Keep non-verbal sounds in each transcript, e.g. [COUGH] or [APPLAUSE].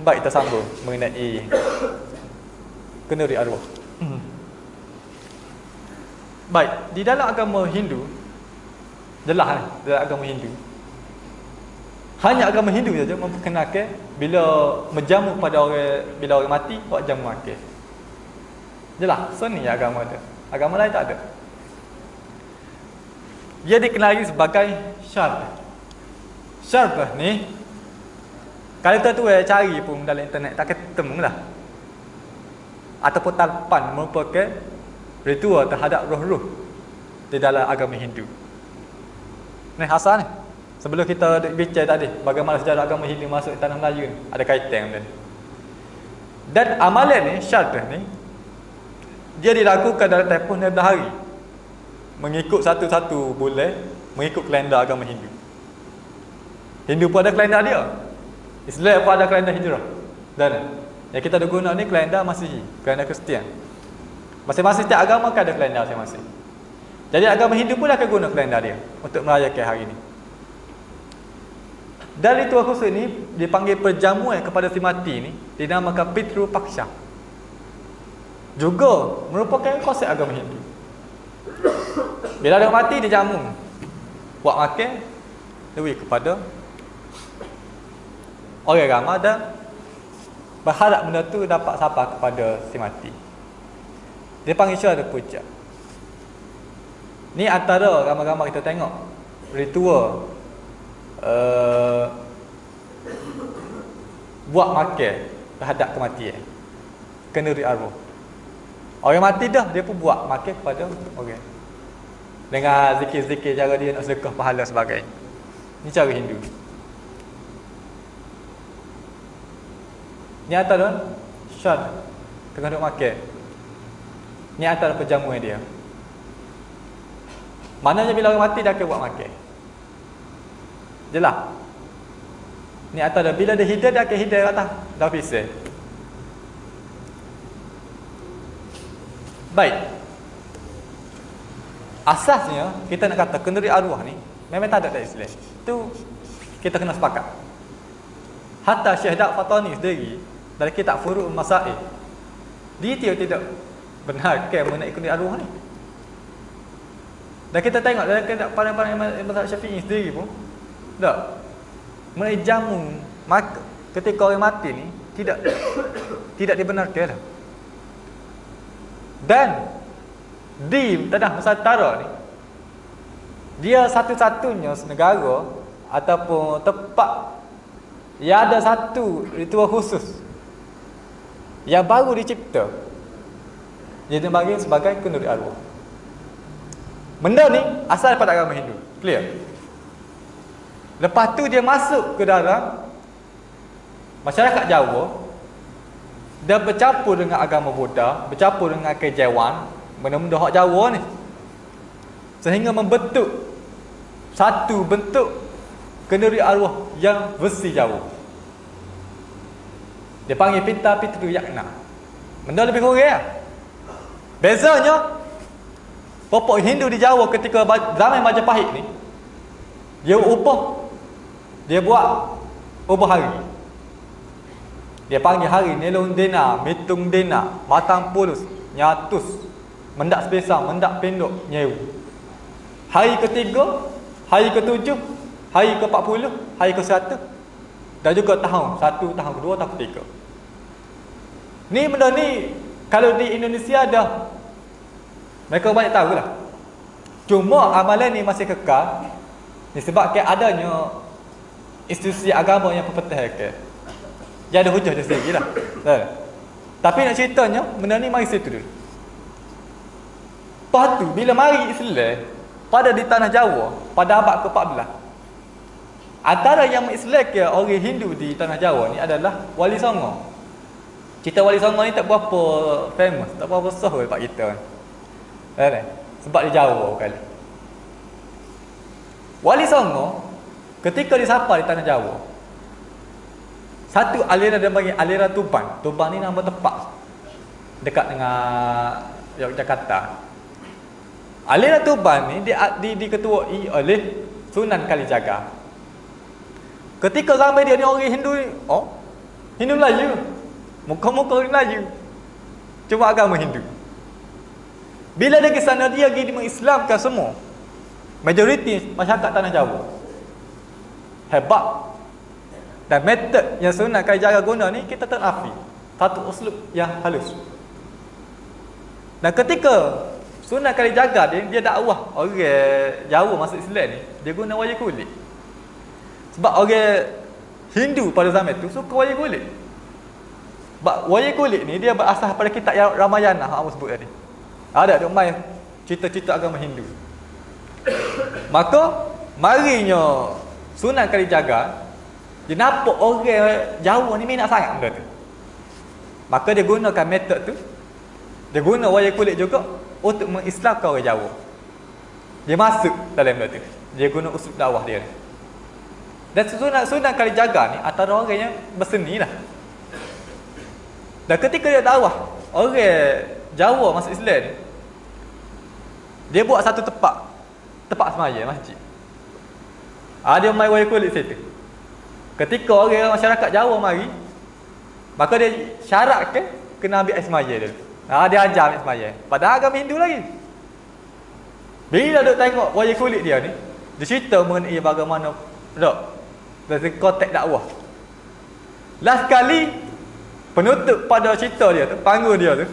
Baik kita sambung mengenai kenduri arwah. Baik, di dalam agama Hindu jelas eh, dalam agama Hindu. Hanya agama Hindu saja memperkenalkan bila menjamu pada orang bila orang mati buat jamu makan. Jelas, ni agama dia. Agama lain tak ada. Dia dikenali sebagai syarah. Syarah ni kalau tu eh cari pun dalam internet tak ketemu lah. Ataupun talpan merupakan ritual terhadap roh-roh di dalam agama Hindu. Ni asal ni. Sebelum kita bincang tadi bagaimana sejarah agama Hindu masuk tanah Melayu ni, ada kaitan dengan. Dan amalan ni, syarat ni dia dilakukan dalam tempoh 16 hari. Mengikut satu-satu bulan mengikut kalender agama Hindu. Hindu pun ada kalender dia. Islam pun ada kalender hijrah. Dan yang kita ada guna ni kalender Masihi, kalender Kristian. Masing-masing setiap agama kan ada kalender masing-masing. Jadi agama Hindu pun akan guna kalender dia untuk merayakan hari ini. Dan ritual khusus ini dipanggil perjamuan kepada si mati ini dinamakan Pitru Paksha. Juga merupakan konsep agama Hindu. Bila ada mati dia jamu. Buat makan lebih kepada orang ramai dan berharap benda tu dapat sapa kepada si mati. Dia panggil syurga puja. Ni antara ramai-ramai kita tengok ritual uh, buat makan terhadap kematian. Kenduri arwah. Orang mati dah dia pun buat makan kepada orang. Dengan zikir-zikir cara dia nak sedekah pahala sebagainya. Ni cara Hindu. Ni antara syad tengah duk makan. Ni antara perjamuan dia. Maknanya bila orang mati dia akan buat makan. Jelas. Ni antara bila dia hidup dia akan hidup atas. Dah pisah. Baik. Asasnya kita nak kata kenduri arwah ni memang tak ada dalam Islam. Itu kita kena sepakat. Hatta Syekh Dak Fatani sendiri dari kitab Furu' Masail dia tidak benar ke mengenai kenduri arwah ni. Dan kita tengok dalam kitab pandang-pandang Imam Syafi'i sendiri pun tak mengenai jamu maka ketika orang mati ni tidak [COUGHS] tidak dibenarkan dah. Dan di Tanah Nusantara ni dia satu-satunya negara ataupun tempat yang ada satu ritual khusus yang baru dicipta dia dipanggil sebagai kenduri arwah. Benda ni asal daripada agama Hindu. Clear? Lepas tu dia masuk ke dalam masyarakat Jawa dia bercampur dengan agama Buddha bercampur dengan kejawan benda-benda hak Jawa ni. Sehingga membentuk satu bentuk kenduri arwah yang versi Jawa dia panggil pita pitru yakna. Benda lebih kurang ya. Bezanya popok Hindu di Jawa ketika zaman Majapahit ni dia upah dia buat ubah hari. Dia panggil hari nelong dena, mitung dena, matang pulus, nyatus, mendak sebesar, mendak pendok, nyewu. Hari ketiga, hari ketujuh, hari ke empat puluh, hari ke satu, dan juga tahun satu, tahun kedua, tahun ketiga. Ni benda ni kalau di Indonesia dah mereka banyak tahu lah. Cuma amalan ni masih kekal disebabkan adanya institusi agama yang mempertahankan. Dia ada hujah dia sendiri lah. Tapi nak ceritanya, benda ni mari situ dulu. Lepas tu, bila mari Islam pada di tanah Jawa, pada abad ke-14, antara yang mengislamkan orang Hindu di tanah Jawa ni adalah Wali Songo. Cerita Wali Songo ni tak berapa famous, tak berapa besar dekat kita. Kan? Sebab dia jauh kali. Wali Songo ketika disapa di tanah Jawa. Satu aliran dia panggil aliran Tuban. Tuban ni nama tepat dekat dengan Yogyakarta. Aliran Tuban ni di, di, diketuai oleh Sunan Kalijaga. Ketika zaman dia ni orang Hindu ni, oh, Hindu Melayu. Muka-muka Melayu. Cuma agama Hindu. Bila dia ke sana dia pergi mengislamkan semua. Majoriti masyarakat tanah Jawa. Hebat. Dan metod yang sunat kali jaga guna ni kita tak afi. Satu uslub yang halus. Dan ketika sunat kali jaga dia dia dakwah orang Jawa masuk Islam ni, dia guna wayang kulit. Sebab orang Hindu pada zaman tu suka wayang kulit. Sebab wayang kulit ni dia berasal pada kitab Ramayana hak aku sebut tadi. Ada dia main cerita-cerita agama Hindu. Maka marinya Sunan kali jaga dia nampak orang Jawa ni minat sangat benda tu. Maka dia gunakan metod tu. Dia guna wayang kulit juga untuk mengislamkan orang Jawa. Dia masuk dalam benda tu. Dia guna usul dakwah dia. Dan Sunan kali jaga ni antara orang yang berseni lah. Dan ketika dia dakwah, orang Jawa masuk Islam dia buat satu tempat, tempat semaya masjid. Ah, mai wayang kulit situ. Ketika orang masyarakat Jawa mari, maka dia syarat ke kena ambil air semaya dulu. Ha, dia ajar ambil semaya. Padahal agama Hindu lagi. Bila duk tengok wayang kulit dia ni, dia cerita mengenai bagaimana dok dari konteks dakwah. Last kali penutup pada cerita dia tu panggung dia tu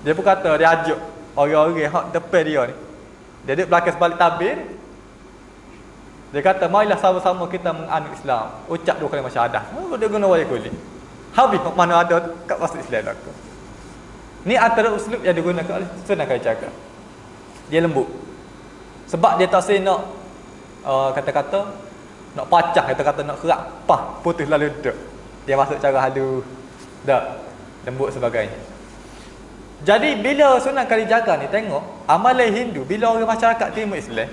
dia pun kata dia ajuk orang-orang hak depan dia ni. Dia duduk belakang sebalik tabir. Dia kata marilah sama-sama kita menganut Islam. Ucap dua kali syahadah oh, dia guna wayang kulit. Habis mana ada kat masuk Islam aku ni antara uslub yang digunakan oleh Sunan Kalijaga dia lembut. Sebab dia tak say nak uh, kata-kata nak pacah kata-kata nak kerak pah putus lalu duduk dia masuk cara halus tak lembut sebagainya. Jadi bila Sunan Kalijaga ni tengok amalan Hindu bila orang masyarakat timur Islam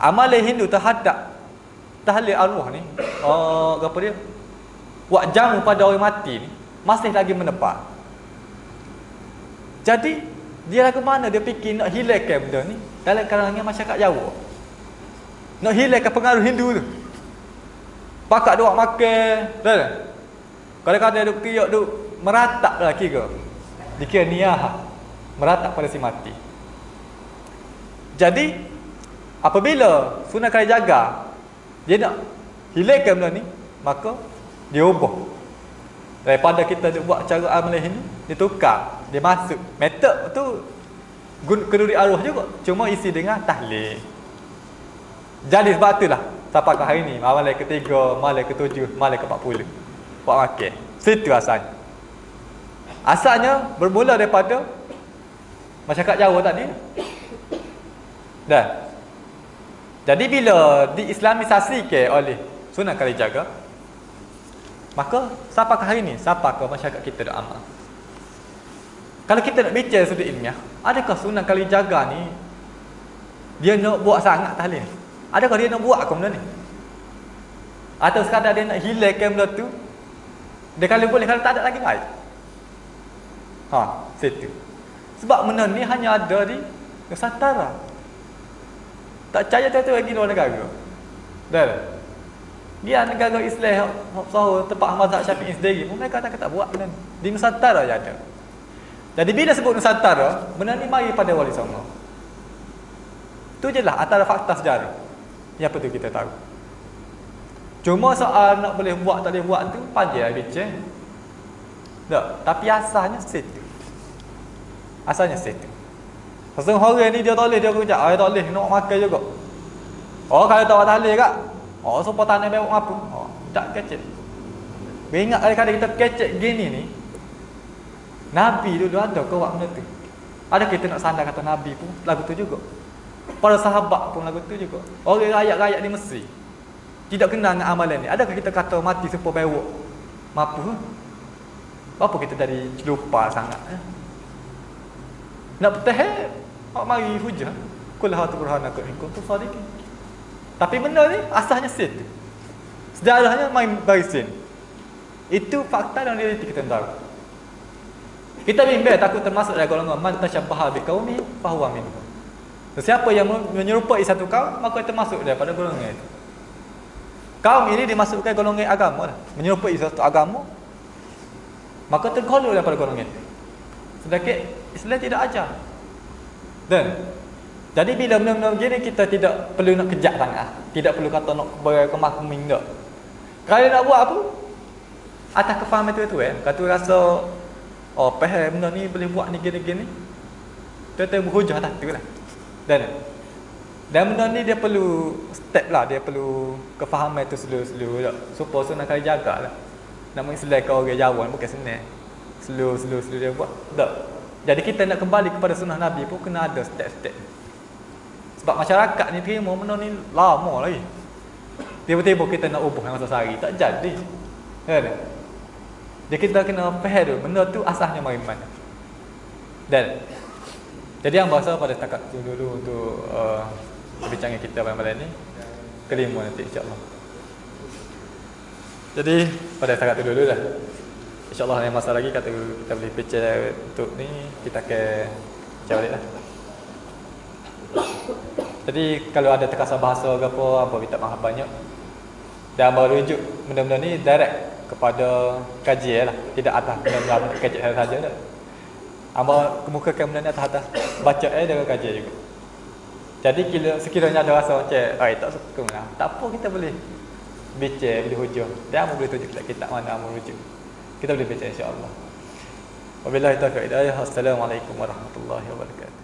amalan Hindu terhadap tahlil arwah ni oh apa dia buat jamu pada orang mati ni masih lagi menepar jadi dia lagu mana dia fikir nak hilangkan benda ni? Dalam kalangan masyarakat Jawa. Nak hilangkan pengaruh Hindu tu pakat dia makan dah kalau kata duk tiuk duk meratap lah kira. Dikira niyah meratap pada si mati. Jadi apabila sunnah kali jaga dia nak hilangkan benda ni, maka dia ubah. Daripada kita buat cara amal ini, dia tukar, dia masuk. Metod tu keduri arwah juga, cuma isi dengan tahlil. Jadi sebab itulah sampai ke hari ni, malam ketiga, malam ketujuh, malam ke empat puluh buat makan. Situ asalnya. Asalnya bermula daripada masyarakat Jawa tadi. Dah. Jadi bila diislamisasi ke oleh Sunan Kalijaga, maka siapa ke hari ini? Siapa ke masyarakat kita dah amal? Kalau kita nak bicara sudut ilmiah, adakah Sunan Kalijaga ni dia nak buat sangat tahlil? Adakah dia nak buat ke benda ni? Atau sekadar dia nak hilangkan benda tu dia kalau boleh kalau tak ada lagi baik. Ha, situ. Sebab benda ni hanya ada di Nusantara. Tak percaya tu lagi luar negara. Dah. Dia negara Islam sahur tempat mazhab Syafi'i sendiri mereka tak kata buat benda ni. Di Nusantara je ada. Jadi bila sebut Nusantara, benda ni mari pada Wali Songo. Tu je lah antara fakta sejarah. Yang perlu kita tahu. Cuma soal nak boleh buat tak boleh buat tu panjang bincang. Tak, tapi asalnya situ. Asalnya situ. Pasal orang ni dia tak boleh dia kerja, ai tak boleh nak makan juga. Oh kalau tak tak boleh kak. Oh supaya tanah bewak apa? Oh, tak kecil. Ingat kali-kali kita kecil gini ni. Nabi dulu ada ke buat benda tu? Ada kita nak sandar kata Nabi pun lagu tu juga. Para sahabat pun lagu tu juga. Orang rakyat-rakyat di Mesir. Tidak kenal dengan amalan ni. Adakah kita kata mati supaya bewok? Mampu? Apa kita jadi lupa sangat? Eh? Nak bertahan? Mak mari hujah. Kul hatu burhanakum in kuntum sadiqin. Tapi benar ni asasnya sin. Sejarahnya main barisin. Itu fakta dan realiti kita tahu. Kita bimbang takut termasuk dalam golongan man tasyabbaha biqaumi fa huwa minhum. Siapa yang menyerupai satu kaum maka termasuk daripada golongan itu. Kaum ini dimasukkan golongan agama lah. Menyerupai satu agama, Maka tergolong daripada golongan itu. Sedangkan Islam tidak ajar. Dan jadi bila benda-benda begini kita tidak perlu nak kejap sangat. Tidak perlu kata nak berkemah kuming tak. Kalau nak buat apa? Atas kefahaman itu tu eh. Kata rasa oh faham benda ni boleh buat ni gini-gini. Kita berhujah atas tu lah. Dan dan benda ni dia perlu step lah, dia perlu kefahaman tu slow-slow tak. Supaya senang kali jaga lah. Nak mengistilahkan orang Jawa bukan senang. Slow dia buat. Tak. Jadi kita nak kembali kepada sunnah Nabi pun kena ada step-step. Sebab masyarakat ni terima benda ni lama lagi. Tiba-tiba kita nak ubah masa sehari. Tak jadi. Kan? Jadi kita kena faham dulu. Benda tu asasnya mari mana. Dan jadi yang bahasa pada setakat tu dulu untuk uh, perbincangan kita pada malam ni kelima nanti insyaAllah. Jadi pada setakat tu dulu lah. insyaAllah ada masa lagi kata kita boleh pecah untuk ni kita ke pecah balik lah. Jadi kalau ada terkasar bahasa ke apa apa minta maaf banyak. Dan baru rujuk benda-benda ni direct kepada kajian lah. Tidak atas benda-benda kajian saja dah Amba kemukakan benda ni atas-atas baca eh dengan kajian juga. Jadi kira, sekiranya ada rasa macam Ay, tak suka lah Tak apa kita boleh Bicara, boleh hujung. Dia boleh tunjuk kita kitab mana Amba rujuk. Kita boleh baca insyaAllah Wabillahi taufiq Assalamualaikum warahmatullahi wabarakatuh